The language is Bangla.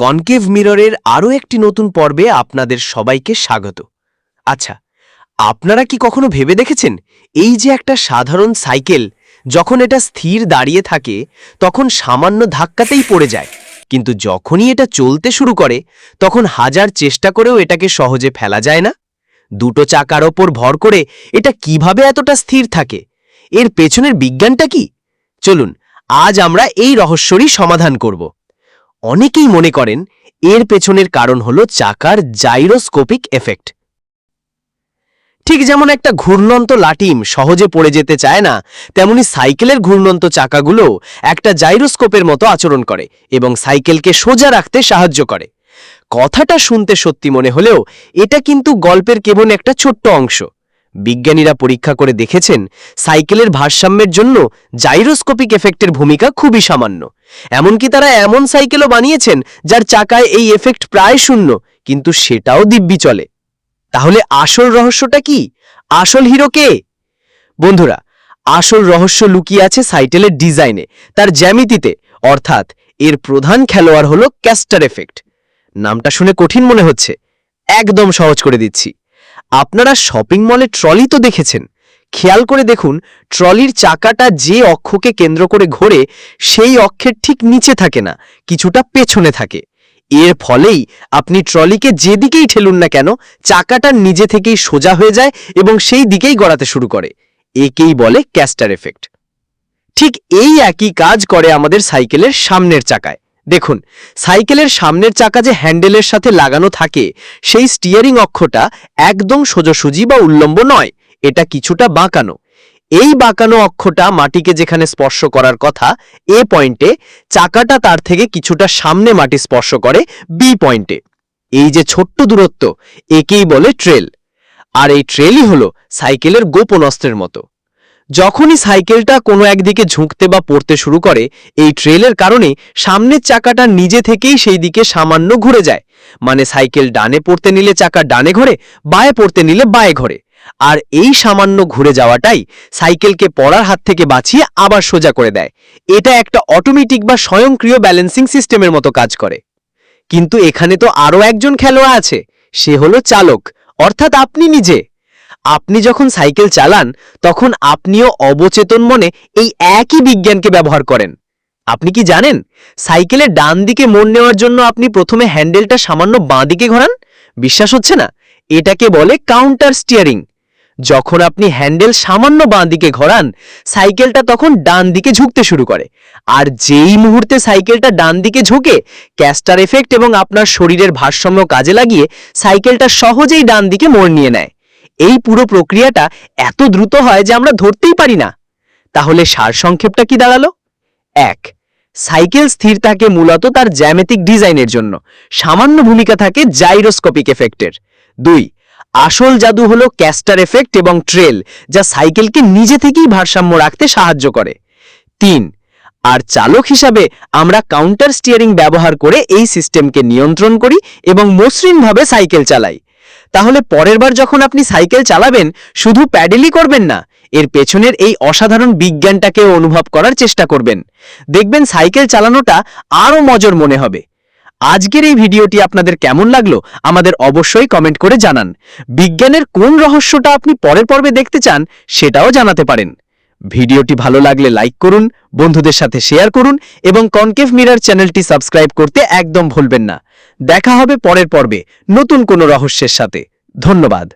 কনকেভ মিররের আরও একটি নতুন পর্বে আপনাদের সবাইকে স্বাগত। আচ্ছা আপনারা কি কখনো ভেবে দেখেছেন এই যে একটা সাধারণ সাইকেল যখন এটা স্থির দাঁড়িয়ে থাকে তখন সামান্য ধাক্কাতেই পড়ে যায়, কিন্তু যখনই এটা চলতে শুরু করে তখন হাজার চেষ্টা করেও এটাকে সহজে ফেলা যায় না? দুটো চাকার ওপর ভর করে এটা কীভাবে এতটা স্থির থাকে? এর পেছনের বিজ্ঞানটা কি? চলুন, আজ আমরা এই রহস্যরই সমাধান করব। অনেকেই মনে করেন এর পেছনের কারণ হল চাকার জাইরোস্কোপিক এফেক্ট। ঠিক যেমন একটা ঘূর্ণন্ত লাটিম সহজে পড়ে যেতে চায় না, তেমনি সাইকেলের ঘূর্ণন্ত চাকাগুলো একটা জাইরোস্কোপের মতো আচরণ করে এবং সাইকেলকে সোজা রাখতে সাহায্য করে। কথাটা শুনতে সত্যি মনে হলেও এটা কিন্তু গল্পের কেবল একটা ছোট্ট অংশ। বিজ্ঞানীরা পরীক্ষা করে দেখেছেন, সাইকেলের ভারসাম্যের জন্য জাইরোস্কোপিক এফেক্টের ভূমিকা খুবই সামান্য। এমনকি তারা এমন সাইকেলও বানিয়েছেন, যার চাকায় এই এফেক্ট প্রায় শূন্য, কিন্তু সেটাও দিব্যি চলে। তাহলে আসল রহস্যটা কি? আসল হিরো কে? বন্ধুরা, আসল রহস্য লুকিয়ে আছে সাইকেলের ডিজাইনে, তার জ্যামিতিতে, অর্থাৎ এর প্রধান খেলোয়াড় হল ক্যাস্টার এফেক্ট। নামটা শুনে কঠিন মনে হচ্ছে। একদম সহজ করে দিচ্ছি। আপনারা শপিং মলে ট্রলি তো দেখেছেন। খেয়াল করে দেখুন ট্রলির চাকাটা যে অক্ষকে কেন্দ্র করে ঘোরে, সেই অক্ষের ঠিক নিচে থাকে না, কিছুটা পেছনে থাকে। এর ফলেই আপনি ট্রলিকে যেদিকেই ঠেলুন না কেন, চাকাটা নিজে থেকেই সোজা হয়ে যায় এবং সেই দিকেই গড়াতে শুরু করে। একেই বলে ক্যাস্টার এফেক্ট। ঠিক এই একই কাজ করে আমাদের সাইকেলের সামনের চাকায়। দেখুন, সাইকেলের সামনের চাকা যে হ্যান্ডেলের সাথে লাগানো থাকে, সেই স্টিয়ারিং অক্ষটা একদম সোজাসুজি বা উল্লম্ব নয়, এটা কিছুটা বাঁকানো। এই বাঁকানো অক্ষটা মাটিকে যেখানে স্পর্শ করার কথা, এ পয়েন্টে, চাকাটা তার থেকে কিছুটা সামনে মাটি স্পর্শ করে বি পয়েন্টে। এই যে ছোট্ট দূরত্ব, একেই বলে ট্রেল। আর এই ট্রেলই হলো সাইকেলের গোপন অস্ত্রের মতো। যখনই সাইকেলটা কোনো একদিকে ঝুঁকতে বা পড়তে শুরু করে, এই ট্রেলের কারণে সামনের চাকাটা নিজে থেকেই সেই দিকে সামান্য ঘুরে যায়। মানে সাইকেল ডানে পড়তে নিলে চাকা ডানে ঘরে, বায়ে পড়তে নিলে বায়ে ঘরে। আর এই সামান্য ঘুরে যাওয়াটাই সাইকেলকে পড়ার হাত থেকে বাঁচিয়ে আবার সোজা করে দেয়। এটা একটা অটোমেটিক বা স্বয়ংক্রিয় ব্যালেন্সিং সিস্টেমের মতো কাজ করে। কিন্তু এখানে তো আরও একজন খেলোয়াড় আছে। সে হলো চালক, অর্থাৎ আপনি নিজে। আপনি যখন সাইকেল চালান, তখন আপনিও অবচেতন মনে এই একই বিজ্ঞানকে ব্যবহার করেন। আপনি কি জানেন সাইকেলের ডান দিকে মোড় নেওয়ার জন্য আপনি প্রথমে হ্যান্ডেলটা সামান্য বাঁ দিকে ঘোরান? বিশ্বাস হচ্ছে না। এটাকে বলে কাউন্টার স্টিয়ারিং। যখন আপনি হ্যান্ডেল সামান্য বাঁ দিকে ঘোরান, সাইকেলটা তখন ডান দিকে ঝুঁকতে শুরু করে। আর যেই মুহূর্তে সাইকেলটা ডান দিকে ঝুঁকে, ক্যাস্টার এফেক্ট এবং আপনার শরীরের ভারসাম্য কাজে লাগিয়ে সাইকেলটা সহজেই ডান দিকে মোড় নিয়ে নেয়। এই পুরো প্রক্রিয়াটা এত দ্রুত হয় যে আমরা ধরতেই পারি না। তাহলে সারসংক্ষেপটা কি দাঁড়াল? এক, সাইকেল স্থির থাকে মূলত তার জ্যামেটিক ডিজাইনের জন্য। সামান্য ভূমিকা থাকে জাইরোস্কোপিক এফেক্টের। দুই, আসল জাদু হলো ক্যাস্টার এফেক্ট এবং ট্রেল, যা সাইকেলকে নিজে থেকেই ভারসাম্য রাখতে সাহায্য করে। তিন, আর চালক হিসাবে আমরা কাউন্টার স্টিয়ারিং ব্যবহার করে এই সিস্টেমকে নিয়ন্ত্রণ করি এবং মসৃণভাবে সাইকেল চালাই। তাহলে পরের বার যখন আপনি সাইকেল চালাবেন, শুধু প্যাডেলই করবেন না, এর পেছনের এই অসাধারণ বিজ্ঞানটাকেও অনুভব করার চেষ্টা করবেন। দেখবেন সাইকেল চালানোটা আরও মজর মনে হবে। আজকের এই ভিডিওটি আপনাদের কেমন লাগল, আমাদের অবশ্যই কমেন্ট করে জানান। বিজ্ঞানের কোন রহস্যটা আপনি পরের পর্বে দেখতে চান, সেটাও জানাতে পারেন। ভিডিওটি ভালো লাগলে লাইক করুন, বন্ধুদের সাথে শেয়ার করুন এবং কনকেভ মিরার চ্যানেলটি সাবস্ক্রাইব করতে একদম ভুলবেন না। দেখা হবে পরের পর্বে নতুন কোনো রহস্যের সাথে। ধন্যবাদ।